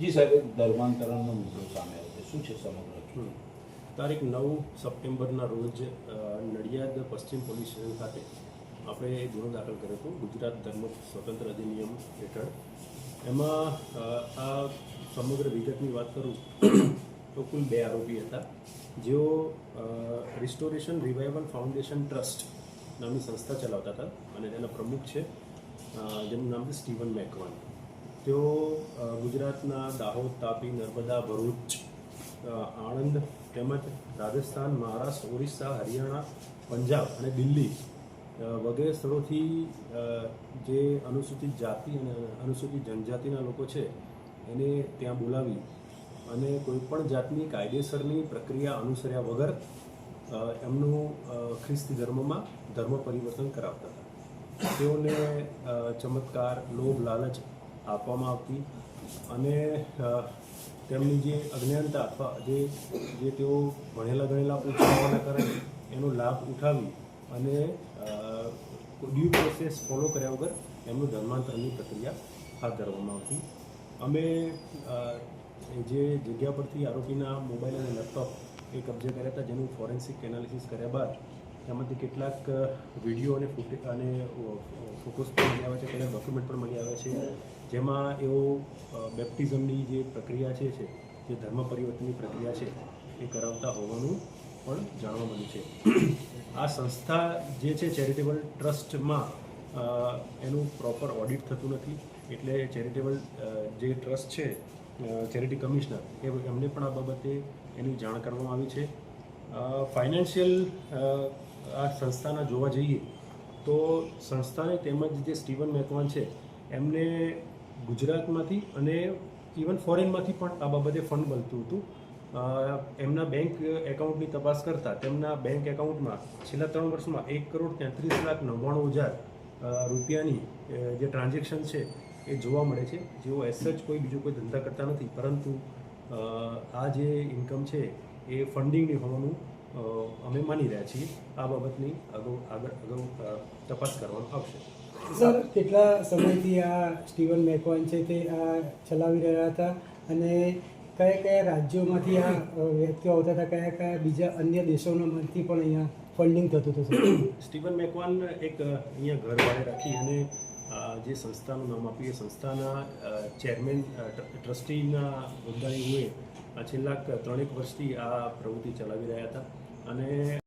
જી સાહેબ, એક ધર્માંતરણનો મુદ્દો સામે આવ્યો છે. શું છે સમગ્ર. તારીખ નવ સપ્ટેમ્બરના રોજ નડિયાદ પશ્ચિમ પોલીસ સ્ટેશન ખાતે આપણે ગુનો દાખલ કર્યો હતો, ગુજરાત ધર્મ સ્વતંત્ર અધિનિયમ હેઠળ. એમાં આ સમગ્ર વિગતની વાત કરું તો કુલ બે આરોપી હતા. જેઓ રિસ્ટોરેશન રિવાઇવલ ફાઉન્ડેશન ટ્રસ્ટ નામની સંસ્થા ચલાવતા હતા અને તેના પ્રમુખ છે જેનું નામ છે સ્ટીવન મેકવાન. તેઓ ગુજરાતના દાહોદ, તાપી, નર્મદા, ભરૂચ આણંદ તેમજ રાજસ્થાન, મહારાષ્ટ્ર, ઓરિસ્સા, હરિયાણા, પંજાબ અને દિલ્હી વગેરે સ્થળોથી જે અનુસૂચિત જાતિ અને અનુસૂચિત જનજાતિના લોકો છે, એને ત્યાં બોલાવી અને કોઈપણ જાતની કાયદેસરની પ્રક્રિયા અનુસર્યા વગર એમનું ખ્રિસ્તી ધર્મમાં ધર્મ પરિવર્તન કરાવતા હતા. તેઓને ચમત્કાર, લોભ, લાલચ આપવામાં આવતી અને તેમની જે અજ્ઞાનતા અથવા જે જે તેઓ ભણેલા ગણેલા ઓછા કારણે એનો લાભ ઉઠાવી અને ડ્યુ પ્રોસેસ ફોલો કર્યા વગર એમનું ધર્માંતરની પ્રક્રિયા હાથ ધરવામાં આવતી. અમે જે જગ્યા પરથી આરોપીના મોબાઈલ અને લેપટોપ એ કબજે કર્યા હતા, જેનું ફોરેન્સિક એનાલિસિસ કર્યા બાદ તેમાંથી કેટલાક વીડિયો અને ફૂટે, અને ફોટોસ પણ મળી આવ્યા છે કેટલાક ડોક્યુમેન્ટ પણ મળી આવ્યા છે. જેમાં એઓ બેપ્ટિઝમની જે પ્રક્રિયા છે છે, જે ધર્મ પરિવર્તનની પ્રક્રિયા છે, એ કરાવતા હોવાનું પણ જાણવા મળ્યું છે. આ સંસ્થા જે છે ચેરિટેબલ ટ્રસ્ટમાં એનું પ્રોપર ઓડિટ થતું નથી. એટલે ચેરિટેબલ જે ટ્રસ્ટ છે ચેરિટી કમિશનર એ એમને પણ આ બાબતે એની જાણ કરવામાં આવી છે. ફાઇનાન્શિયલ આ સંસ્થાના જોવા જઈએ તો સંસ્થાને તેમજ જે સ્ટીવન મેકવાન છે, એમને ગુજરાતમાંથી અને ઇવન ફોરેનમાંથી પણ આ બાબતે ફંડ મળતું હતું. એમના બેંક એકાઉન્ટની તપાસ કરતાં તેમના બેંક એકાઉન્ટમાં છેલ્લા ત્રણ વર્ષમાં એક કરોડ તેત્રીસ લાખ નવ્વાણું હજાર રૂપિયાની જે ટ્રાન્ઝેક્શન છે એ જોવા મળે છે. જેઓ એસ સચ કોઈ બીજો કોઈ ધંધા કરતા નથી. પરંતુ આ જે ઇન્કમ છે એ ફંડિંગની હોવાનું અમે માની રહ્યા છીએ આ બાબતની અગાઉ આગળ અગાઉ તપાસ કરવામાં આવશે. સર કેટલા સમયથી આ સ્ટીવન મેકવાન છે તે આ ચલાવી રહ્યા હતા? અને કયા કયા રાજ્યોમાંથી આ વ્યક્તિઓ આવતા હતા? કયા કયા બીજા અન્ય દેશોમાંથી પણ અહીંયા ફંડિંગ થતું હતું સ્ટીવન મેકવાન એક અહીંયા ઘર વાળે રાખી અને જે સંસ્થાનું નામ આપ્યું એ સંસ્થાના ચેરમેન ટ્રસ્ટીના હોદ્દાની હોય આ છેલ્લા ત્રણેક વર્ષથી આ પ્રવૃત્તિ ચલાવી રહ્યા હતા. અને